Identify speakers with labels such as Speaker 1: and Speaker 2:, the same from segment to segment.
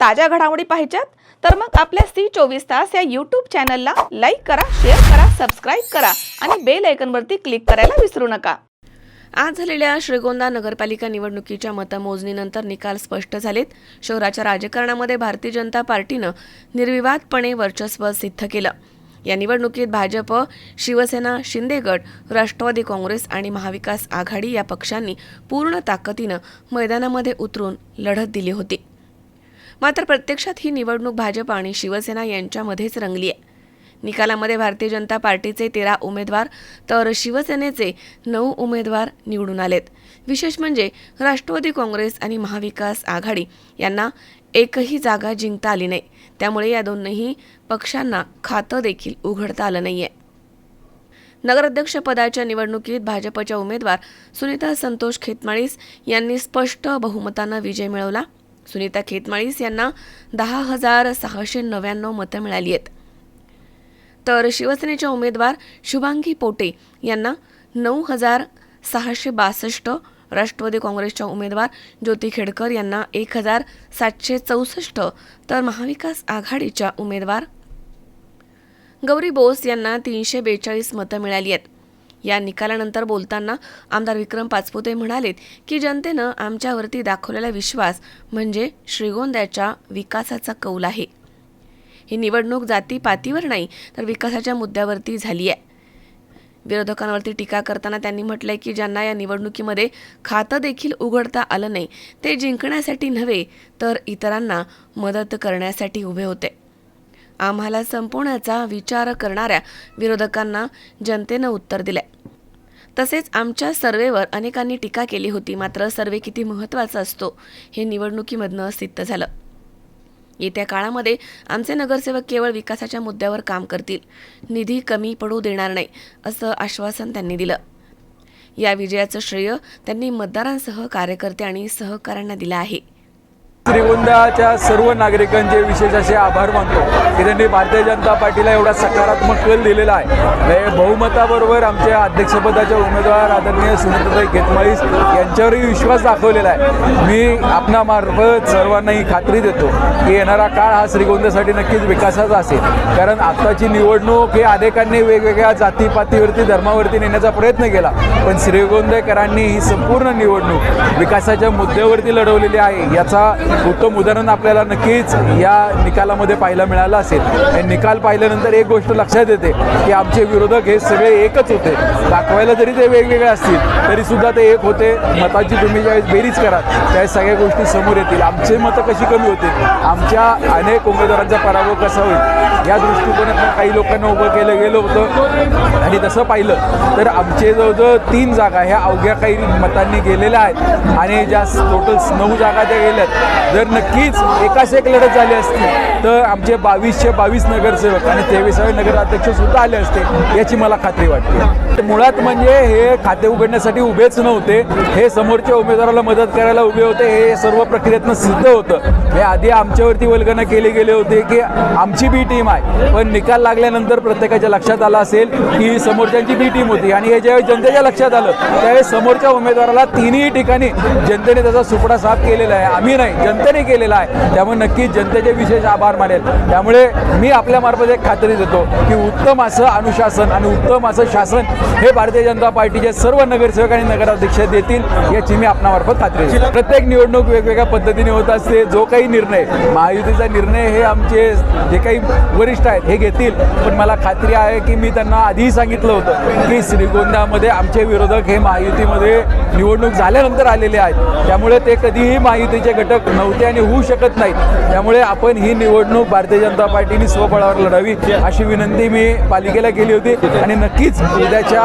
Speaker 1: ताज्या घडामोडी पाहिजेत? तर मग आपल्या सी चोवीस तास या यूट्यूब चॅनलला लाईक करा शेअर करा सबस्क्राईब करा आणि बेल आयकनवरती क्लिक करायला विसरू नका. आज झालेल्या श्रीगोंदा नगरपालिका निवडणुकीच्या मतमोजणीनंतर निकाल स्पष्ट झालेत. शहराच्या राजकारणामध्ये भारतीय जनता पार्टीनं निर्विवादपणे वर्चस्व सिद्ध केलं. या निवडणुकीत भाजप शिवसेना शिंदेगड राष्ट्रवादी काँग्रेस आणि महाविकास आघाडी या पक्षांनी पूर्ण ताकदीनं मैदानामध्ये उतरून लढत दिली होती. मात्र प्रत्यक्षात ही निवडणूक भाजप आणि शिवसेना यांच्यामध्येच रंगली आहे निकालामध्ये भारतीय जनता पार्टीचे तेरा उमेदवार तर शिवसेनेचे नऊ उमेदवार निवडून आलेत. विशेष म्हणजे राष्ट्रवादी काँग्रेस आणि महाविकास आघाडी यांना एकही जागा जिंकता आली नाही. त्यामुळे या दोनही पक्षांना खातं देखील उघडता आलं नाही आहे नगराध्यक्षपदाच्या निवडणुकीत भाजपच्या उमेदवार सुनीता संतोष खेतमाळीस यांनी स्पष्ट बहुमतानं विजय मिळवला. सुनीता खेतमाळीस यांना दहा हजार सहाशे नव्याण्णव मतं मिळाली आहेत. तर शिवसेनेच्या उमेदवार शुभांगी पोटे यांना नऊ हजार सहाशे बासष्ट राष्ट्रवादी काँग्रेसच्या उमेदवार ज्योती खेडकर यांना एक हजार सातशे चौसष्ट तर महाविकास आघाडीच्या उमेदवार गौरी बोस यांना तीनशे बेचाळीस मतं मिळाली आहेत. या निकालानंतर बोलताना आमदार विक्रम पाचपुते म्हणालेत की जनतेनं आमच्यावरती दाखवलेला विश्वास म्हणजे श्रीगोंद्याच्या विकासाचा कौल आहे. ही निवडणूक जाती पातीवर नाही तर विकासाच्या मुद्द्यावरती झाली आहे. विरोधकांवरती टीका करताना त्यांनी म्हटलंय की ज्यांना या निवडणुकीमध्ये खातं देखील उघडता आलं नाही ते जिंकण्यासाठी नव्हे तर इतरांना मदत करण्यासाठी उभे होते. आम्हाला संपवण्याचा विचार करणाऱ्या विरोधकांना जनतेनं उत्तर दिलंय. तसेच आमच्या सर्वेवर अनेकांनी टीका केली होती मात्र सर्वे किती महत्त्वाचा असतो हे निवडणुकीमधनं सिद्ध झालं. येत्या काळामध्ये आमचे नगरसेवक केवळ विकासाच्या मुद्द्यावर काम करतील निधी कमी पडू देणार नाही असं आश्वासन त्यांनी दिलं. या विजयाचं श्रेय त्यांनी मतदारांसह कार्यकर्ते आणि सहकाऱ्यांना दिलं आहे.
Speaker 2: श्रीगोंदाच्या सर्व नागरिकांचे विशेष असे आभार मानतो. की त्यांनी भारतीय जनता पार्टीला एवढा सकारात्मक कल दिलेला आहे. हे बहुमताबरोबर आमच्या अध्यक्षपदाच्या उमेदवार आदरणीय सुनीताताई घेतमाळीस यांच्यावरही विश्वास दाखवलेला आहे. मी आपणामार्फत सर्वांना ही खात्री देतो की येणारा काळ हा श्रीगोंद्यासाठी नक्कीच विकासाचा असेल. कारण आत्ताची निवडणूक हे अनेकांनी वेगवेगळ्या जातीपातीवरती धर्मावरती नेण्याचा प्रयत्न केला. पण श्रीगोंदेकरांनी ही संपूर्ण निवडणूक विकासाच्या मुद्द्यावरती लढवलेली आहे. याचा उत्तम उदाहरण आपल्याला नक्कीच या निकालामध्ये पाहायला मिळालं असेल. हे निकाल पाहिल्यानंतर एक गोष्ट लक्षात येते की आमचे विरोधक हे सगळे एकच होते. दाखवायला जरी ते वेगवेगळे असतील तरीसुद्धा ते एक होते. मताची तुम्ही ज्यावेळेस बेरीज करा त्यावेळेस सगळ्या गोष्टी समोर येतील. आमचे मतं कशी कमी होतील? आमच्या अनेक उमेदवारांचा पराभव कसा होईल? या दृष्टिकोनातून काही लोकांना उभं केलं गेलं होतं. आणि तसं पाहिलं तर आमचे जवळजवळ तीन जागा ह्या अवघ्या काही मतांनी गेलेल्या आहेत. आणि ज्या टोटल नऊ जागा त्या गेल्यात. जर नक्कीच एकाच एक लढत झाली असती तर आमचे बावीसशे बावीस नगरसेवक आणि तेवीसावे नगराध्यक्ष सुद्धा आले असते याची मला खात्री वाटते. मुळात म्हणजे हे खाते उघडण्यासाठी उभेच नव्हते हे समोरच्या उमेदवाराला मदत करायला उभे होते हे सर्व प्रक्रियेतनं सिद्ध होतं. हे आधी आमच्यावरती वल्गना केली गेले होते की आमची बी टीम आहे पण निकाल लागल्यानंतर प्रत्येकाच्या लक्षात आलं असेल की समोरच्यांची बी टीम होती आणि हे ज्यावेळी जनतेच्या लक्षात आलं त्यावेळेस समोरच्या उमेदवाराला तिन्ही ठिकाणी जनतेने त्याचा सुपडा साफ केलेला आहे. आम्ही नाही जनतेने केलेला आहे. त्यामुळे नक्कीच जनतेचे विशेष आभार मानेल त्यामुळे मी आपल्या मार्फत एक खात्री देतो की उत्तम असं अनुशासन आणि उत्तम असं शासन हे भारतीय जनता पार्टीचे सर्व नगरसेवक आणि नगराध्यक्ष देतील याची मी आपणामार्फत खात्री देतो. प्रत्येक निवडणूक वेगवेगळ्या पद्धतीने होत असते. जो काही निर्णय महायुतीचा निर्णय हे आमचे जे काही वरिष्ठ आहेत हे घेतील. पण मला खात्री आहे की मी त्यांना आधीही सांगितलं होतं की श्रीगोंद्यामध्ये आमचे विरोधक हे महायुतीमध्ये निवडणूक झाल्यानंतर आलेले आहेत. त्यामुळे ते कधीही महायुतीचे घटक नव्हते आणि होऊ शकत नाहीत. त्यामुळे आपण ही निवडणूक भारतीय जनता पार्टीने स्वबळावर लढावी अशी विनंती मी पालिकेला केली होती. आणि नक्कीच उद्याच्या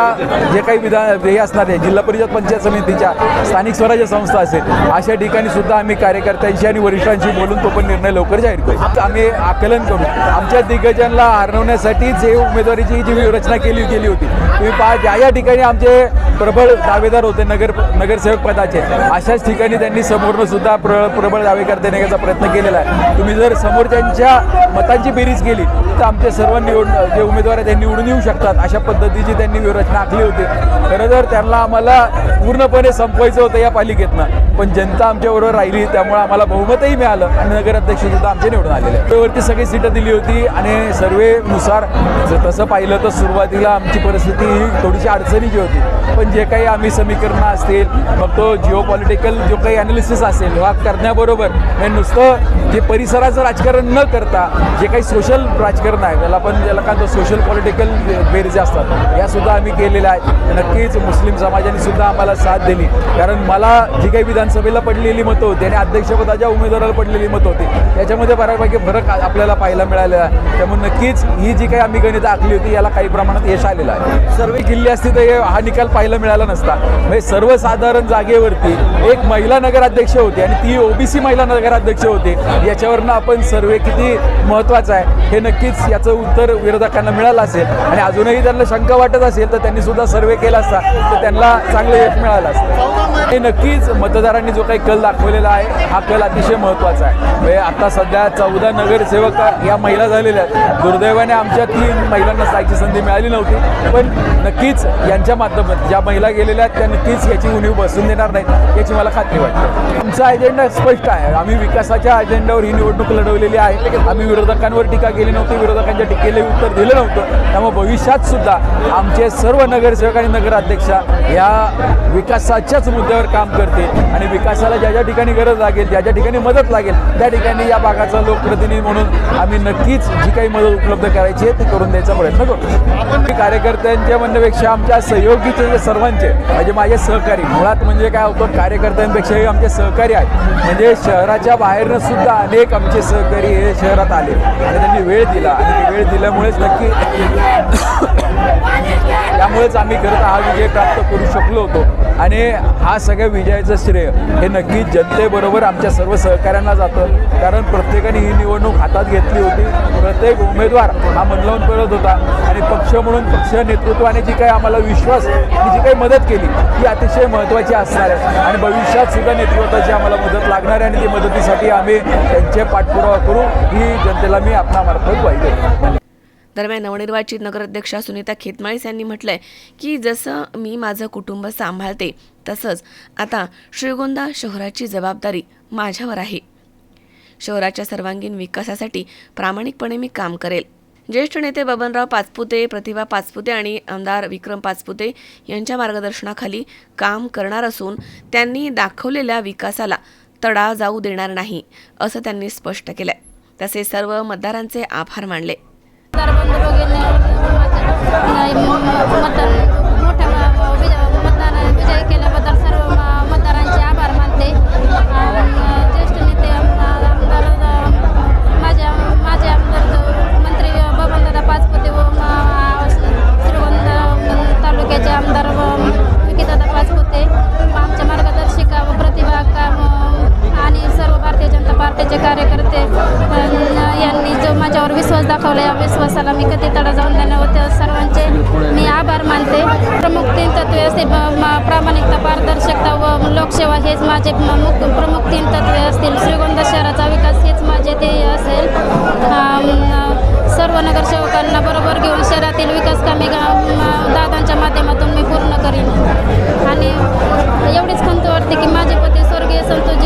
Speaker 2: जे काही विधान हे असणार आहे जिल्हा परिषद पंचायत समितीच्या स्थानिक स्वराज्य संस्था असेल अशा ठिकाणी सुद्धा आम्ही कार्यकर्त्यांशी आणि वरिष्ठांशी बोलून तो पण निर्णय लवकर जाहीर करू. आम्ही आकलन करू. आमच्या दिग्गजांना हरवण्यासाठी हे उमेदवारीची जी रचना केली गेली होती तुम्ही पहा ज्या या ठिकाणी आमचे प्रबळ दावेदार होते नगर नगरसेवक पदाचे अशाच ठिकाणी त्यांनी समोरनं सुद्धा प्र प्रबळ दावे करता येण्याचा प्रयत्न केलेला आहे. तुम्ही जर समोरच्या नगरसेवकांच्या मतांची बेरीज केली तर आमचे सर्व निवड जे उमेदवार आहेत ते निवडून येऊ शकतात. अशा पद्धतीची त्यांनी व्यूहरचना आखली होती. खरं तर त्यांना आम्हाला पूर्णपणे संपवायचं होतं या पालिकेतनं. पण जनता आमच्याबरोबर राहिली त्यामुळे आम्हाला बहुमतही मिळालं आणि नगराध्यक्ष सुद्धा आमचे निवडून आलेले आहेत. वरती सगळी सीटं दिली होती आणि सर्वेनुसार जर तसं पाहिलं तर सुरुवातीला आमची परिस्थिती ही थोडीशी अडचणीची होती. पण जे काही आम्ही समीकरणं असतील मग तो जिओ पॉलिटिकल जो काही अनालिसिस असेल हा करण्याबरोबर हे नुसतं जे परिसराचं राजकारण न करता जे काही सोशल राजकारण आहे त्याला पण ज्याला काय सोशल पॉलिटिकल बेरीज असतात यासुद्धा आम्ही केलेल्या आहेत. नक्कीच मुस्लिम समाजाने सुद्धा आम्हाला साथ दिली. कारण मला जी काही विधानसभेला पडलेली मतं होती आणि अध्यक्षपदाच्या उमेदवाराला पडलेली मतं होती त्याच्यामध्ये बऱ्यापैकी फरक आपल्याला पाहायला मिळालेला आहे. त्यामुळे नक्कीच ही जी काही आम्ही गणित आखली होती याला काही प्रमाणात यश आलेलं आहे. सर्व किल्ले असतील तर हे- हा निकाल पाहायला मिळाला नसता. म्हणजे सर्वसाधारण जागेवरती एक महिला नगराध्यक्ष होती आणि ती ओबीसी महिला नगराध्यक्ष होती. याच्यावरनं आपण सर्वे किती महत्त्वाचा आहे हे नक्कीच याचं उत्तर विरोधकांना मिळालं असेल. आणि अजूनही त्यांना शंका वाटत असेल तर त्यांनी सुद्धा सर्वे केला असता तर त्यांना चांगलं यश मिळालं असतं. हे नक्कीच मतदारांनी जो काही कल दाखवलेला आहे हा कल अतिशय महत्त्वाचा आहे. म्हणजे आता सध्या चौदा नगरसेवक या महिला झालेल्या आहेत. दुर्दैवाने आमच्या तीन महिलांना जायची संधी मिळाली नव्हती. पण नक्कीच यांच्या माध्यमात ज्या महिला गेलेल्या आहेत त्या नक्कीच याची उणीव बसून देणार नाहीत याची मला खात्री वाटते. आमचा अजेंडा स्पष्ट आहे. आम्ही विकासाच्या अजेंड्यावर ही निवडणूक लढवलेली आहे. आम्ही विरोधकांवर टीका केली नव्हती विरोधकांच्या टीकेला उत्तर दिलं नव्हतं. त्यामुळे भविष्यात सुद्धा आमचे सर्व नगरसेवक आणि नगराध्यक्षा या विकासाच्याच त्याच्यावर काम करते आणि विकासाला ज्या ज्या ठिकाणी गरज लागेल ज्या ज्या ठिकाणी मदत लागेल त्या ठिकाणी या भागाचा लोकप्रतिनिधी म्हणून आम्ही नक्कीच जी काही मदत उपलब्ध करायची आहे ती करून द्यायचा प्रयत्न करतो. मी कार्यकर्त्यांच्या म्हणण्यापेक्षा आमच्या सहयोगीचे जे सर्वांचे म्हणजे माझे सहकारी मुळात म्हणजे काय होतं कार्यकर्त्यांपेक्षाही आमचे सहकारी आहेत. म्हणजे शहराच्या बाहेरनं सुद्धा अनेक आमचे सहकारी हे शहरात आले आणि त्यांनी वेळ दिला आणि वेळ दिल्यामुळेच नक्की त्यामुळेच आम्ही खरं हा विजय प्राप्त करू शकलो होतो. आणि हा सगळ्या विजयाचं श्रेय हे नक्की जनतेबरोबर आमच्या सर्व सहकाऱ्यांना जातं. कारण प्रत्येकाने ही निवडणूक हातात घेतली होती. प्रत्येक उमेदवार हा मनलावून करत होता. आणि पक्ष म्हणून पक्ष नेतृत्वाने जी काही आम्हाला विश्वास आणि जी काही मदत केली ती अतिशय महत्त्वाची असणार आहे. आणि भविष्यात सुद्धा नेतृत्वाची आम्हाला मदत लागणार आहे आणि ती मदतीसाठी आम्ही त्यांचे पाठपुरावा करू. ही जनतेला मी आपणामार्फत पाहिजे
Speaker 1: दरम्यान नवनिर्वाचित नगराध्यक्षा सुनीता खेतमाळीस यांनी म्हटलंय की जसं मी माझं कुटुंब सांभाळते तसंच आता श्रीगोंदा शहराची जबाबदारी माझ्यावर आहे. शहराच्या सर्वांगीण विकासासाठी प्रामाणिकपणे मी काम करेल. ज्येष्ठ नेते बबनराव पाचपुते प्रतिभा पाचपुते आणि आमदार विक्रम पाचपुते यांच्या मार्गदर्शनाखाली काम करणार असून त्यांनी दाखवलेल्या विकासाला तडा जाऊ देणार नाही असं त्यांनी स्पष्ट केलंय. तसे सर्व मतदारांचे आभार मानले.
Speaker 3: दारबंद वगैरे नाही मतदान लोकसेवा हेच माझे म- मुख्य प्रमुख तीन तत्वे असतील. श्रीगोंदा शहराचा विकास हेच माझे ध्येय असेल. सर्व नगरसेवकांना बरोबर घेऊन शहरातील विकास कामे दादांच्या माध्यमातून मी पूर्ण करीन. आणि एवढीच खंत वाटते की माझे पती स्वर्गीय
Speaker 1: संतोष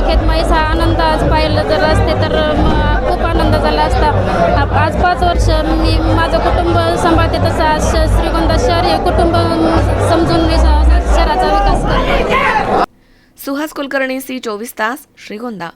Speaker 1: कुलकर्णी सी चोवीस तास श्रीगोंदा.